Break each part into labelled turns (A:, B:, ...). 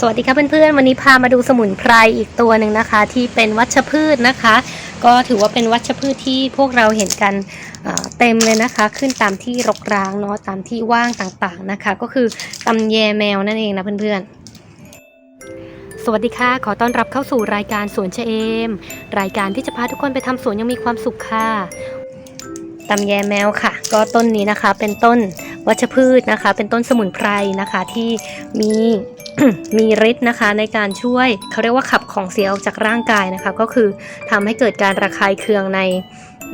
A: สวัสดีค่ะเพื่อนๆ วันนี้พามาดูสมุนไพรอีกตัวหนึ่งนะคะ ที่เป็นวัชพืชนะคะ ก็ถือว่าเป็นวัชพืชที่พวกเราเห็นกันเต็มเลยนะคะ ขึ้นตามที่รกร้างเนาะตามที่ว่างต่างๆนะคะ ก็คือตำแยแมวนั่นเองนะเพื่อนๆสวัสดีค่ะ ขอต้อนรับเข้าสู่รายการสวนเชเอม รายการที่จะพาทุกคนไปทำสวนยังมีความสุขค่ะตำแยแมวค่ะ ก็ต้นนี้นะคะเป็นต้น วัชพืชนะคะ เป็นต้นสมุนไพรนะคะที่มีมีฤทธิ์นะคะในการช่วยเขาเรียกว่าขับของเสียออกจากร่างกายนะคะ ก็คือทำให้เกิดการระคายเคืองใน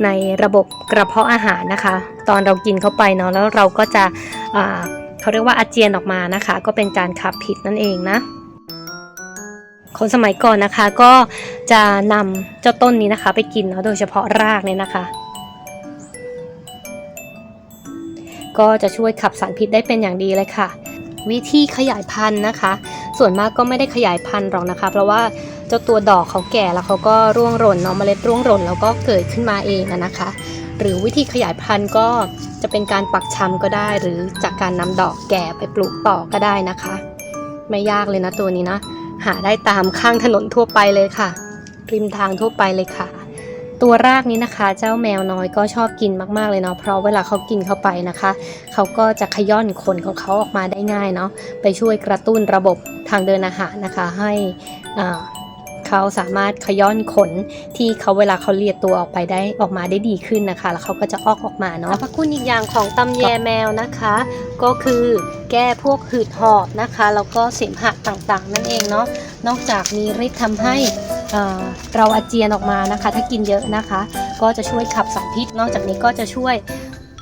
A: ในระบบกระเพาะอาหารนะคะ ตอนเรากินเข้าไปเนาะแล้วเราก็จะอ่าเขาเรียกว่าอาเจียนออกมานะคะ ก็เป็นการขับผิดนั่นเองนะคนสมัยก่อนนะคะก็จะนำเจ้าต้นนี้นะคะ ไปกินเนาะโดยเฉพาะรากเนี่ยนะคะ ก็จะช่วยขับสารพิษได้เป็นอย่างดีเลยค่ะ วิธีขยายพันธุ์นะคะ ส่วนมากก็ไม่ได้ขยายพันธุ์หรอกนะคะ เพราะว่าเจ้าตัวดอกเขาแก่แล้วเขาก็ร่วงหล่นเนาะเมล็ดร่วงหล่นแล้วก็เกิดขึ้นมาเองอะนะคะ หรือวิธีขยายพันธุ์ก็จะเป็นการปักชำก็ได้ หรือจากการนำดอกแก่ไปปลูกต่อก็ได้นะคะ ไม่ยากเลยนะตัวนี้นะหาได้ตามข้างถนนทั่วไปเลยค่ะ ริมทางทั่วไปเลยค่ะ ตัวรากนี้นะคะ เจ้าแมวน้อยก็ชอบกินมากๆเลยเนาะเพราะเวลาเขากินเข้าไปนะคะ เขาก็จะขย่อนขนของเขาออกมาได้ง่ายเนาะไปช่วยกระตุ้นระบบทางเดินอาหารนะคะ ให้อ่าเขาสามารถขย่อนขนที่เขาเวลาเขาเลียตัวออกไปได้ออกมาได้ดีขึ้นนะคะ แล้วเขาก็จะออกออกมาเนาะสรรพคุณอีกอย่างของตำแยแมวนะคะ ก็คือแก้พวกหืดหอบนะคะแล้วก็เสมหะต่างๆ นั่นเองเนาะนอกจากมีฤทธิ์ทำให้ เอ่อเราอาเจียนออกมานะคะ ถ้ากินเยอะนะคะ ก็จะช่วยขับสารพิษ นอกจากนี้ก็จะช่วย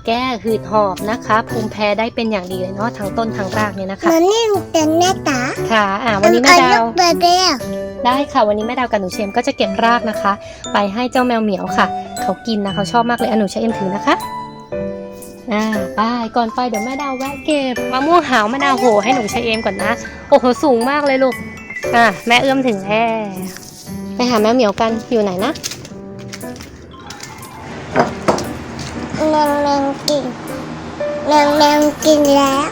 A: แก้หืดหอบนะคะภูมิแพ้ได้เป็นอย่างดีเลยเนาะทั้งต้นทั้งรากเนี่ยนะคะ
B: มันนี่เป็นแม่ตา
A: ค่ะอ่าวันนี้แม่ดาว
B: เบเบล
A: ได้ค่ะ วันนี้แม่ดาวกับหนูเชมก็จะเก็บรากนะคะ ไปให้เจ้าแมวเหมียวค่ะ เขากินนะเขาชอบมากเลยอะหนูใช้เอ็มถือนะคะอ่าไปก่อนไปเดี๋ยวแม่ดาวแวะเก็บมะม่วงหาวมะนาวโหให้หนูใช้เอ็มก่อนนะโอ้โหสูงมากเลยลูกอะแม่เอื้อมถึงแล้ว ไปหาแมวเหมียวกันอยู่ไหนนะ
B: แมงแมงกินแมงแมงกินแล้ว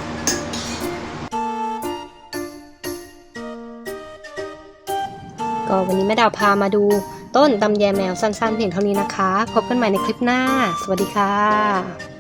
A: ก็วันนี้แม่ดาวพามาดูต้นตำแยแมวสั้นๆเพียงเท่านี้นะคะ พบกันใหม่ในคลิปหน้า สวัสดีค่ะ